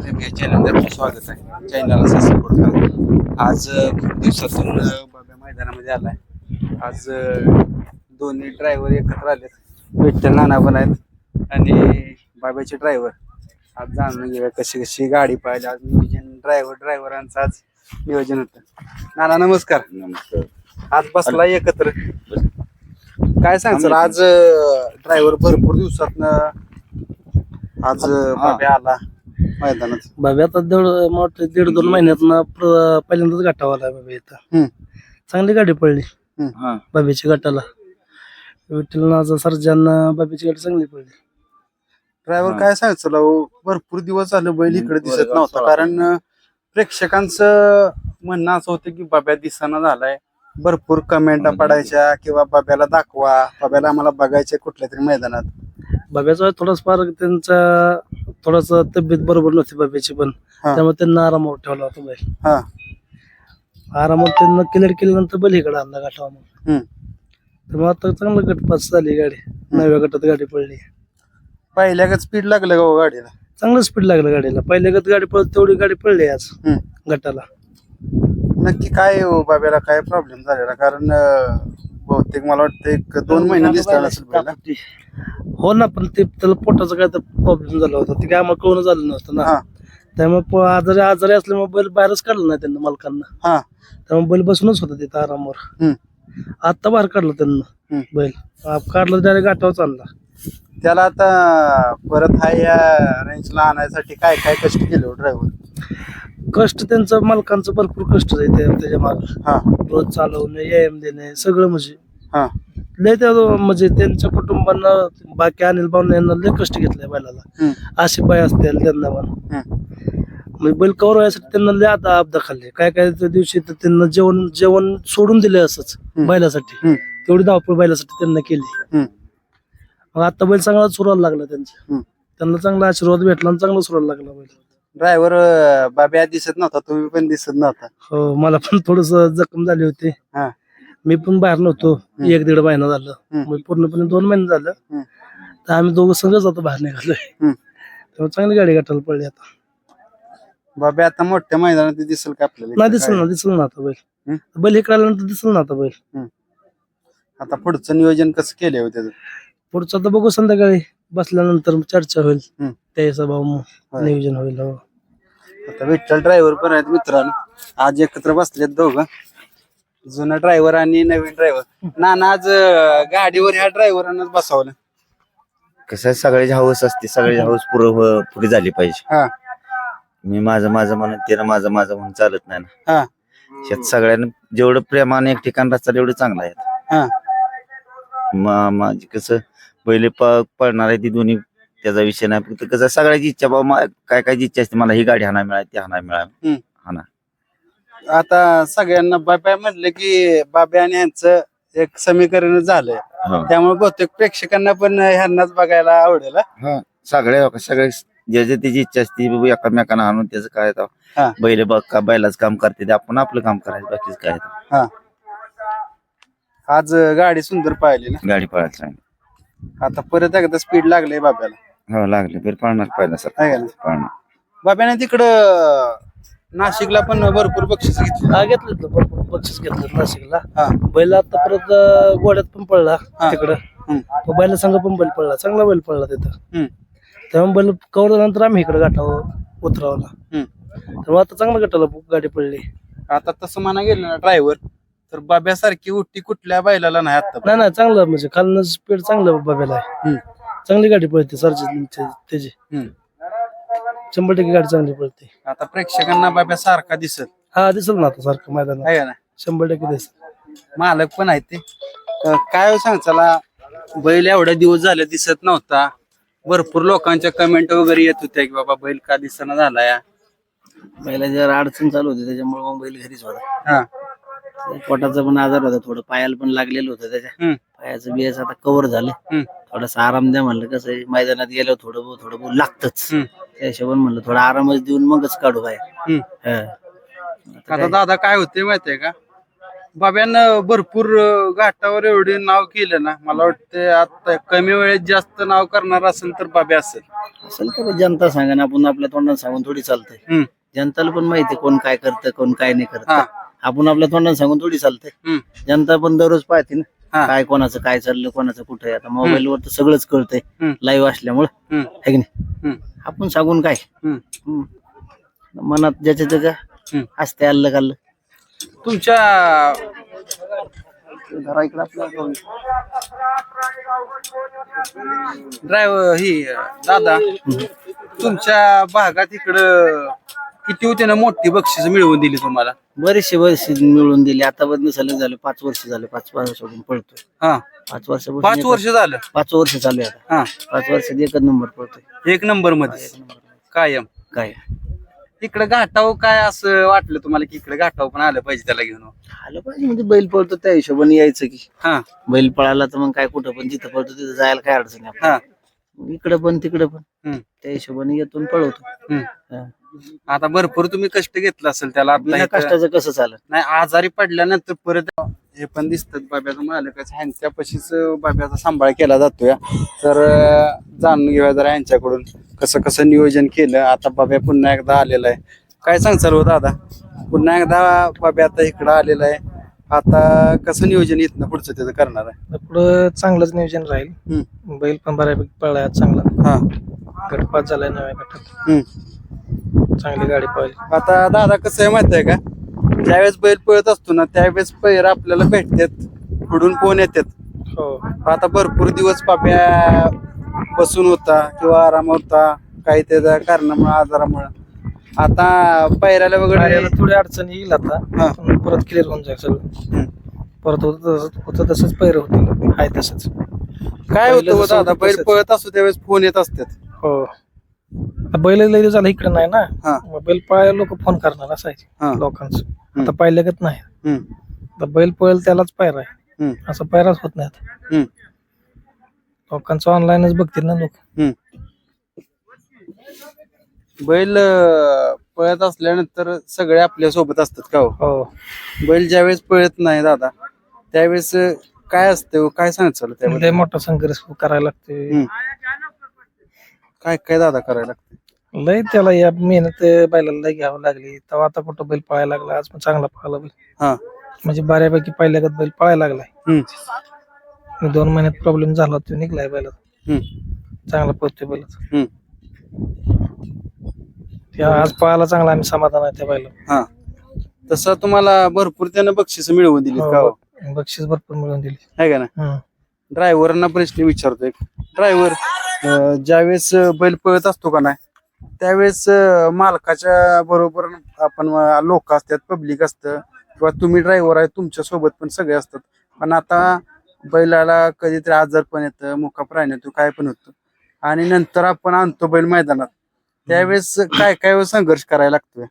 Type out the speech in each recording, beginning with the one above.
प्रेमी चॅनलमध्ये आपलं स्वागत आहे. चॅनलला सपोर्ट करा. आज खूप दिवसातून बाबा मैदानामध्ये आलाय. आज अं, दोन्ही ड्रायव्हर एकत्र आलेत. विठ्ठल नाना पण आहेत आणि बाबाचे ड्रायव्हर आज जाणून घेऊया कशी कशी गाडी पाहिजे आज नियोजन ड्रायव्हर ड्रायव्हरांचं आज नियोजन होतं. नाना नमस्कार. नमस्कार. आज बसला एकत्र. काय सांगचाल आज ड्रायव्हर भरपूर दिवसात आज आला. मैदानात बाबी आता दीड मोठे दीड दोन महिन्यात पहिल्यांदाच गाठावा आला बाबी इथं. चांगली गाडी पडली. हा. बाबीच्या गटाला. विठ्ठलनाचा सर्जांना बाबीची गाडी चांगली पडली. ड्रायव्हर हा. काय सांगायचं लावू? भरपूर दिवस झालं बैल इकडे दिसत नव्हता. कारण प्रेक्षकांचं म्हणणं असं होतं की बाब्या दिसाना झालाय. भरपूर कमेंट. पडायच्या किंवा बाब्याला दाखवा. बाब्याला आम्हाला बघायचे कुठल्या तरी मैदानात. बाब्याचा थोडासा फार त्यांचा थोडासा तब्येत बरोबर नव्हती बाबीची पण. हा. त्यामुळे त्यांना आरामावर ठेवला होता बैल हा. आरामावर त्यांना क्लिअर केल्यानंतर बैल इकडे आणला गाठावा मग हम्म. त्यामुळे आता चांगलं गट पास झाली गाडी. नव्या गटात गाडी पडली. पहिल्या स्पीड लागलं का हो गाडीला? चांगलं स्पीड लागलं गाडीला. पहिल्या गत गाडी पळत तेवढी गाडी पडली आज हम्म. गटाला. नक्की काय हो बाब्याला काय प्रॉब्लेम झालेला? कारण अं, बहुतेक मला वाटतं एक दोन महिने नसेल बैला. हो ना पण ते त्याला पोटाचा काय तर प्रॉब्लेम झाला होता. ते काय आम्हाला कळून झालं नव्हतं ना. हा. त्यामुळे प- आजारी आजारी असल्यामुळे बैल बाहेरच काढला नाही त्यांना मालकांना. हा. त्यामुळे बैल बसूनच होता तिथं आरामावर. हम्म. आता बाहेर काढलं त्यांना हम्म. बैल. आ- काढलं डायरेक्ट गाठावर चालला. त्याला आता परत हा या रेंजला आणायसाठी काय काय कष्ट केले हो ड्रायव्हर कष्ट त्यांचं मालकांचं भरपूर कष्ट आहे त्या- त्याच्यामागे. हा. रोज चालवणे व्यायाम देणे सगळं म्हणजे. हा. लय त्या म्हणजे त्यांच्या कुटुंबांना बाकी अनिल भाऊन यांना लय कष्ट घेतलंय बैलाला. हम्म, अशी बाय असतील त्यांना पण. हम्म. म्हणजे बैल कवर व्हायसाठी त्यांना लय आता अपदा खाल्ले. काय काय त्या दिवशी तर त्यांना जेवण जेवण सोडून दिले असंच हम्म. बैलासाठी. हम्म, तेवढी धावपळ बैलासाठी त्यांना केली. हम्म, मग आता बैल चांगला सुरायला लागला त्यांचा. हम्म. त्यांना चांगला आशीर्वाद भेटला आणि चांगला सुरायला लागला बैल ड्रायव्हर बाब्या दिसत नव्हता तुम्ही पण दिसत नव्हता. हो मला पण थोडस जखम झाली होती. हा. मी पण बाहेर नव्हतो. एक दीड महिना झालं. हम्म. मग पूर्णपणे दोन महिने झालं. हम्म, तर आम्ही दोघं संघच आता बाहेर निघालोय. हम्म. तेव्हा चांगली गाडी गाठायला पडली आता. बाब्या आता मोठ्या मैदानात दिसेल का आपल्याला नाही दिसल? ना दिसल ना आता बैल? बैल इकडे आल्यानंतर दिसल ना आता बैल. आता पुढचं नियोजन कसं केलं हो त्याचं? पुढचं आता बघू संध्याकाळी. बसल्यानंतर चर्चा होईल. हम्म. त्या हिशोबावर. नियोजन होईल हो. आता विठ्ठल ड्रायव्हर पण आहेत मित्रांनो. आज एकत्र बसलेत दोघं. जुना ड्रायव्हर आणि नवीन ड्रायव्हर नाना आज अं, गाडीवर ह्या ड्रायव्हरांनाच बसवलं. कसं आहे सगळ्याची हौस असते सगळ्याची हौस पुरं पुढे झाली पाहिजे. हा. मी माझं माझं म्हणून त्यानं माझं माझं म्हणून चालत नाही ना. हा. शेत सगळ्यांना जेवढं प्रेमाने एक ठिकाण रस्ता तेवढं चांगलं आहे. हा. मा- माझी कसं पहिले प- पळणार आहे ती दोन्ही त्याचा विषय नाही फक्त कसं सगळ्याची इच्छा बाबा काय काय इच्छा असते मला ही गाडी हाना मिळाली ती हाना मिळाली हम्म. हाना आता सगळ्यांना बाब्या म्हटलं की बाब्या आणि यांचं एक समीकरण झालंय हो. त्यामुळे बहुतेक प्रेक्षकांना पण ह्यांनाच बघायला आवडेल हा? हा सगळ्या सगळे ज्याची त्याची इच्छा असते बाबा एकामेकांना आणून त्याचं काय तर हा. बैल बघ का बैलाच काम करते ते आपण आपलं काम करायचं बाकीच काय तर. हा आज गाडी सुंदर पाहिली ना गाडी पळायला सांगितलं आता परत एकदा स्पीड लागले बाब्याला. हो लागले. फिर पळणार पाहिजे सर. आहे का ना पळणार. बाब्याने तिकडं नाशिकला पण भरपूर बक्षीस घेतली. हा घेतलं भरपूर बक्षीस घेतलं नाशिकला. हा. बैल आता परत अं, गोड्यात पण पडला हा. तिकडं. हम्म, तो बैला संघ पण बैल पडला चांगला बैल पडला तिथं. हम्म, तेव्हा बैल कवर नंतर आम्ही इकडे गाठावं उतरावला. हम्म. तेव्हा आता चांगलं गटाला गाडी पडली. आता तसं म्हणा गेलं ना ड्रायव्हर तर बाब्यासारखी उट्टी कुठल्या बैलाला नाही आता नाही नाही चांगलं म्हणजे खालनं स्पीड चांगलं बाब्याला आहे. हम्म, चांगली गाडी पळते सरची त्याची. शंभर टक्के गाडी चांगली पळते. आता प्रेक्षकांना बाब्या सारखा दिसत हा दिसल ना आता सारखं मैदानात. आहे का ना शंभर टक्के दिसल. मालक पण आहेत ते. अं, काय सांग चला बैल एवढ्या दिवस झाले दिसत नव्हता. भरपूर लोकांच्या कमेंट वगैरे येत होत्या की बाबा बैल का दिसना झाला या पहिला जरा अडचण चालू होती त्याच्यामुळे मग बैल घरीच होता. हा. पोटाचा पण आजार होता थोडं पायाला पण लागलेलं होतं त्याच्या. पायाचं बियाच आता कव्हर झालं. थोडासा आराम द्या म्हणलं कसं मैदानात गेल्यावर थोडं बहुत थोडं बहुत लागतच. त्या हिशोबाने म्हणलं थोडा आरामच देऊन मगच काढू बाहेर. हा. आता दादा काय होते माहितीये का? बाब्यानं भरपूर अं, घाटावर एवढे नाव केलं ना मला वाटतं आता कमी वेळेत जास्त नाव करणार असेल तर बाब्या असेल. असेल का जनता सांगा ना आपण आपल्या तोंडात सांगून थोडी चालतंय. हम्म. जनताला पण माहिती आहे कोण काय करतं कोण काय नाही करत. हा. आपण आपल्या तोंडात सांगून थोडी चालतंय हम्म. जनता पण दररोज पाहते. ना काय कोणाचं काय चाललं कोणाचं कुठं आता मोबाईल वर तर सगळंच कळतंय. लाईव्ह असल्यामुळं. है की नाही. आपण सांगून काय. मनात ज्याच्या त्याच्या. असते अल्ल खाल्लं तुमच्या घरा इकडं आपल्या ड्रायव्हर ही दादा तुमच्या भागात इकडं किती होते ना मोठी बक्षीस मिळवून दिली तुम्हाला? बरेचसे वर्ष मिळून दिले. आता बंद झालं झालं. पाच वर्ष झाले. पाच वर्षापासून पळतोय. हा. पाच वर्षापासून पाच वर्ष झालं. पाच वर्ष चालू आहे आता. हा. पाच वर्षात एकच नंबर पळतोय. एक नंबरमध्ये. कायम. काय? इकडे घाटाव काय असं वाटलं तुम्हाला की इकडे घाटाव पण आलं पाहिजे त्याला घेऊन? आलं पाहिजे म्हणजे बैल पळतो त्या हिशोबाने यायचं की. हा. बैल पळाला तर मग काय कुठं पण जिथं पळतो तिथं जायला काय अडचण आहे हा. आपल्याला. इकडं पण तिकडं पण. हम्म. त्या हिशोबाने येतो आणि पळवतो. हम्म. हा. आता भरपूर तुम्ही कष्ट घेतलं असेल त्याला आता बिना इथं- कष्टाचं कसं चालत नाही आजारी पडल्यानंतर परत हे पण दिसतात बाब्याचं मालकच. ह्यांच्या पशीच बाब्याचा सांभाळ केला जातोय. तर अं, जाणून घेऊया जरा यांच्याकडून कसं कसं नियोजन केलं? आता बाब्या पुन्हा एकदा आलेला आहे. काय सांगचाल हो दादा? पुन्हा एकदा बाब्या आता इकडं आलेला आहे. आता कसं नियोजन इथनं पुढचं त्याचं करणार आहे? पुढं चांगलंच नियोजन राहील. हम्म. बैल पण बऱ्यापैकी पळलाय आज चांगला. हा. गटपात झालाय नव्या गटात. हम्म. चांगली गाडी पळली. आता दादा कसं आहे माहिती आहे का? ज्यावेळेस बैल पळत असतो ना त्यावेळेस पैर आपल्याला भेटतात. पुढून कोण येतात? हो. आता भरपूर दिवस पाप्या बसून होता किंवा आराम होता काही त्याच्या कारणामुळे आजारामुळे. आता पैराला वगैरे थोडी अडचण येईल आता. हा. पण परत क्लिअर होऊन जाईल सगळं. हम्म. परत होत तसंच होतं तसंच पैर होतील. आहे तसंच. काय पहिलं होतं हो जसं दादा? होतं बैल तसंच. पळत असतो त्यावेळेस फोन येत असतात. हो. बैल लई दिवस झाला इकडे नाही ना. मग बैल पळायला लोक फोन करणार असायचे. लोकांचं आता पाहिल्यागत नाही हम्म. आता बैल पळेल त्यालाच पायरा आहे हम्म. असं पायराच होत नाही आता हम्म. लोकांचं ऑनलाईनच बघतील ना लोक हम्म. बैल अं, पळत असल्यानंतर सगळे आपल्यासोबत असतात का हो हो बैल ज्यावेळेस पळत नाही दादा त्यावेळेस अं, काय असतं काय सांगायचं त्यावेळेस लय मोठा संघर्ष करायला लागते. काय काय दादा करायला लागतं लय त्याला या मेहनत बैलाला लय घ्यावं लागली. तेव्हा आता कुठं बैल पळायला लागला आज पण चांगला पळाला बैल. हा. म्हणजे बऱ्यापैकी पहिल्यागत बैल पळायला लागलाय. हम्म. दोन महिन्यात प्रॉब्लेम झाला तो निघलाय हम्म. चांगला पळतोय बैलाचा. हम्म. त्या आज पळायला चांगला आम्ही समाधान आहे त्या बैला हा. तसं तुम्हाला भरपूर त्यानं बक्षीस मिळवून दिली का हो? बक्षीस भरपूर मिळवून दिली आहे का ना? हम्म. ड्रायव्हरांना प्रश्न विचारतो एक ड्रायव्हर ज्यावेळेस बैल पळत असतो का नाही त्यावेळेस अं, मालकाच्या बरोबर आपण लोक असतात पब्लिक असतं किंवा तुम्ही ड्रायव्हर आहे तुमच्यासोबत पण सगळे असतात. पण आता बैलाला कधीतरी आजार पण येतं मुका प्राणी येतो काय पण होतं. आणि नंतर आपण आणतो बैल मैदानात. त्यावेळेस काय काय संघर्ष करायला लागतोय?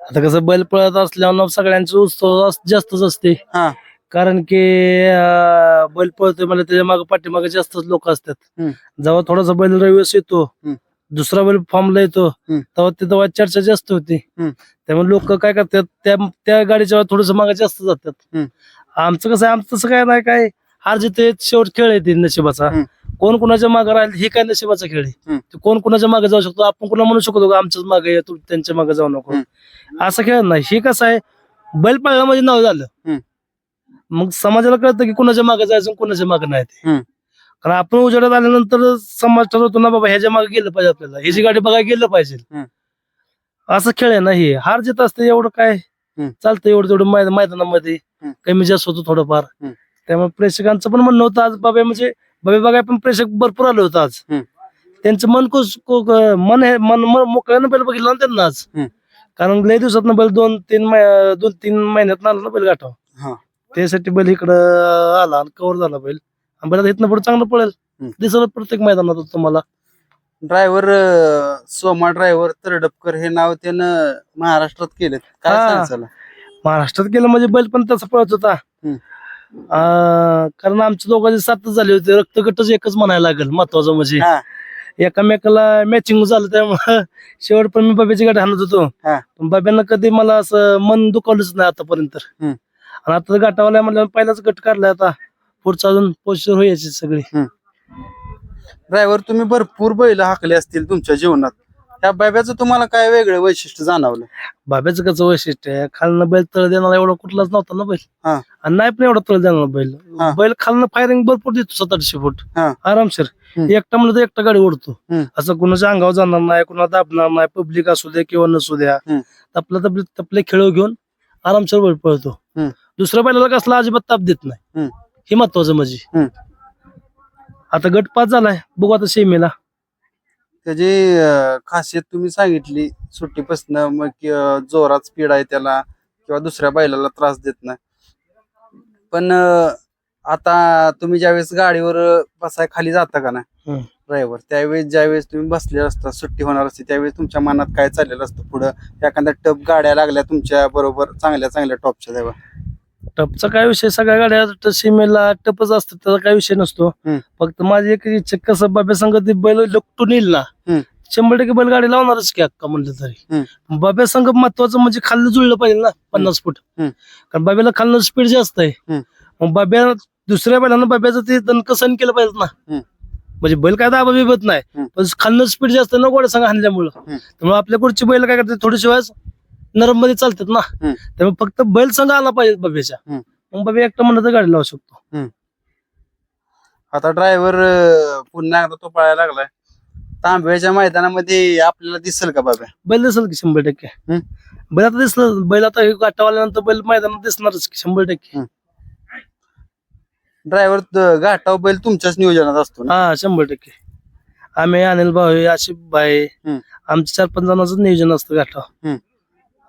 आता कसं बैल पळत असल्यावर सगळ्यांचा उत्सव अस- जास्तच असते. हा. कारण की अं, बैल पळतोय मला त्याच्यामागे पाठीमागे जास्तच लोक असतात. हम्म. जेव्हा थोडासा बैल रविवास येतो हम्म. दुसरा बैल फॉर्मला येतो. तेव्हा ते तेव्हा चर्चा जास्त होती. त्यामुळे लोक काय करतात त्या त्या गाडीच्या थोडस मागे जास्त जातात. आमचं कसं आहे आमचं तसं काय नाही काय हार जिथे शेवट खेळ येते नशिबाचा. कोण कुणाच्या मागे राहील हे काय नशिबाचा खेळ आहे कोण कुणाच्या मागे जाऊ शकतो आपण कुणा म्हणू शकतो का आमच्याच मागे ये, तू त्यांच्या मागे जाऊ नको असं खेळ नाही हे कसं आहे बैल पाळणं म्हणजे नाव झालं. मग समाजाला कळतं की कुणाच्या मागे जायचं कुणाच्या मागे नाही ते. कारण आपण उजेडात आल्यानंतर समाज ठरवतो ना बाबा ह्याच्या मागे गेलं पाहिजे आपल्याला ह्याची गाडी बघायला गेलं पाहिजे. असं खेळ आहे ना हे हार जित असते एवढं काय. चालतं एवढं तेवढं मैदानामध्ये. कमी जास्त होतो थोडंफार. त्यामुळे प्रेक्षकांचं पण म्हणणं होतं आज बाबा म्हणजे बाबा बघाय पण प्रेक्षक भरपूर आले होते आज. त्यांचं मन कुस मन हे मन मोकळ्यानं बैल बघितलं ना त्यांना आज. कारण लय दिवसात बैल दोन तीन दोन तीन महिन्यात आला ना बैल गाठाव हा. त्यासाठी बैल इकडं आला आणि कव्हर झाला बैल बैल इथनं पुढे चांगलं पळेल. दिसलं प्रत्येक मैदानात तुम्हाला. ड्रायव्हर सोमा ड्रायव्हर तरडपकर हे नाव त्यानं महाराष्ट्रात केलं काय महाराष्ट्रात गेलं म्हणजे बैल पण तसं पळत होता. कारण आमच्या दोघांचे सातच झाले होते. रक्तगटच एकच म्हणायला लागेल महत्वाचं म्हणजे. हा. एकामेकाला मॅचिंग झालं त्यामुळे शेवट पण मी बाब्याची गाडी हाणत होतो. पण बाब्यानं कधी मला असं मन दुखावलंच नाही आतापर्यंत. आणि आता गाठावाला म्हणलं पहिलाच गट काढलाय आता. पुढचा अजून पोस्टर व्हायची सगळी ड्रायव्हर तुम्ही भरपूर बैल हाकले असतील तुमच्या जीवनात त्या बाब्याचं तुम्हाला काय वेगळं वैशिष्ट्य जाणवलं बाब्याचं कसं वैशिष्ट्य आहे खालनं बैल तळ देणारा एवढा कुठलाच नव्हता ना बैल हा. आणि नाही पण एवढा तळ देणारा बैल हा. बैल खालनं फायरिंग भरपूर देतो सात आठशे फूट हा. आरामशीर हम्म. एकटा म्हणलं तर एकटा गाडी ओढतो हम्म. असं कुणाच्या अंगावर जाणार नाही कुणाला दाबणार नाही पब्लिक असू द्या किंवा नसू द्या हम्म. तपलं तपले तपले खेळ घेऊन आरामशीर बैल पळतो हम्म. दुसऱ्या बैलाला कसला अजिबात ताप देत नाही. हे महत्वाचं म्हणजे. हम्म. आता गट पाच झालाय. बघू आता सेमीला. त्याची अं, खासियत तुम्ही सांगितली सुट्टीपासनं मग की, अं, जोरात स्पीड आहे त्याला किंवा दुसऱ्या बैलाला त्रास देत नाही. पण अं, आता तुम्ही ज्यावेळेस गाडीवर अं, बसाय खाली जाता का ना हम्म. ड्रायव्हर. त्यावेळेस ज्यावेळेस तुम्ही बसले असता सुट्टी होणार असते त्यावेळेस तुमच्या मनात काय चाललेलं असतं पुढं? एखाद्या टप गाड्या लागल्या तुमच्या बरोबर चांगल्या चांगल्या टॉपच्या तेव्हा टपचा काय विषय सगळ्या गाड्या सीमेला टपच असतात त्याचा काय विषय नसतो हम्म. फक्त माझी एक इच्छा कसं बाब्या संघ ते बैल लुकटून येईल ना हम्म. शंभर टक्के बैलगाडी लावणारच की अक्का म्हणलं तरी बाब्या संघ महत्वाचं म्हणजे खाल्लं जुळलं पाहिजे ना पन्नास फूट हम्म. कारण बाब्याला खाल्लं स्पीड जास्त आहे हम्म. मग बाब्या दुसऱ्या बैलांना बाब्याचं ते दणक सहन केलं पाहिजे ना. म्हणजे बैल काय दाबा बिबत नाही हम्म. पण खाल्लं स्पीड जास्त आहे ना गोड्या संघ हाणल्यामुळं हम्म. त्यामुळे आपल्या पुढची बैल काय करतात थोडीशी वेळेस नरममध्ये चालतात ना. हम्म. त्यामुळे फक्त बैल संघ आला पाहिजे बाब्याच्या हम्म. मग बाबा एकटा म्हणलं तर गाडी लावू शकतो. आता ड्रायव्हर पुन्हा एकदा तो पळायला लागलाय. तांबव्याच्या मैदानामध्ये आपल्याला दिसेल का बाबा? बैल दिसेल की शंभर टक्के. हम्म. बैल आता दिसलं बैल आता हे गाठावाल्यानंतर बैल मैदानात दिसणारच की शंभर टक्के. ड्रायव्हर घाटाव बैल तुमच्याच नियोजनात असतो ना? हा शंभर टक्के. आम्ही अनिल भाऊ आहे, आशिफ भाई हम्म. आमच्या चार पाच जणांचं नियोजन असतं गाठा हम्म.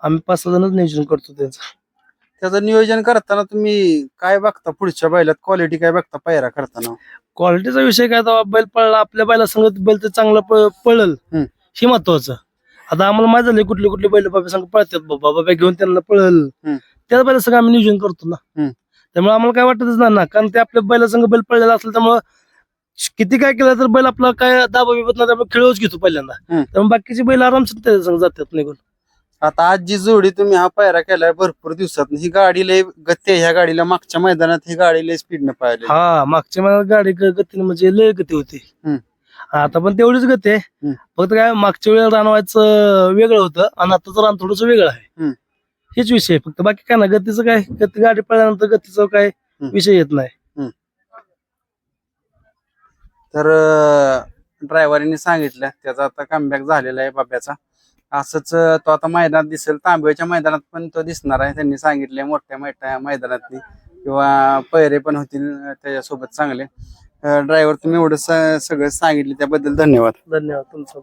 आम्ही पाच सहा जणच नियोजन करतो त्यांचं. त्याचं नियोजन करताना तुम्ही काय बघता पुढच्या बैलात? क्वालिटी काय बघता पायरा करताना? क्वालिटीचा विषय काय तेव्हा बैल पळला आपल्या बैला संगत बैल तर चांगला प- पळल. हम्म. हे महत्वाचं. आता आम्हाला माहीत झालं कुठले कुठले बैल बाबा संग पळतात बाबा बाबा घेऊन त्यांना पळल. हम्म. त्याच बैला सगळं आम्ही नियोजन करतो ना. हम्म. त्यामुळे आम्हाला काय वाटतच नाही ना कारण ते आपल्या बैला संग बैल पळलेला असेल त्यामुळे किती काय केलं तर बैल आपला काय दाबा बिबत नाही त्यामुळे खेळच घेतो पहिल्यांदा. हम्म. त्यामुळे बाकीचे बैल आरामशीर त्याच्या संग जातात निघून. आता आज जी जोडी तुम्ही हा पायरा केलाय भरपूर दिवसात ही गाडी लय गती आहे ह्या गाडीला मागच्या मैदानात ही गाडी लय स्पीडनं पाहिली हा मागच्या महिन्यात गाडी ग- गतीने म्हणजे लय गती होती हम्म. आता पण तेवढीच गती आहे हम्म. फक्त काय मागच्या वेळेला रानवायचं वेगळं होतं आणि आताचं रान थोडस वेगळं आहे हम्म. हेच विषय आहे. फक्त बाकी काय ना गतीचं काय गती गाडी पडल्यानंतर गतीचं काय. विषय येत नाही तर ड्रायव्हरने सांगितलं त्याचा आता कमबॅक झालेला आहे बाब्याचा असंच तो आता मैदानात दिसेल. तांबव्याच्या मैदानात पण तो दिसणार आहे त्यांनी सांगितले मोठ्या मोठ्या मैदानातली. किंवा पैरे पण होतील त्याच्यासोबत चांगले. ड्रायव्हर तुम्ही एवढं सगळं सांगितले त्याबद्दल धन्यवाद. धन्यवाद तुमचं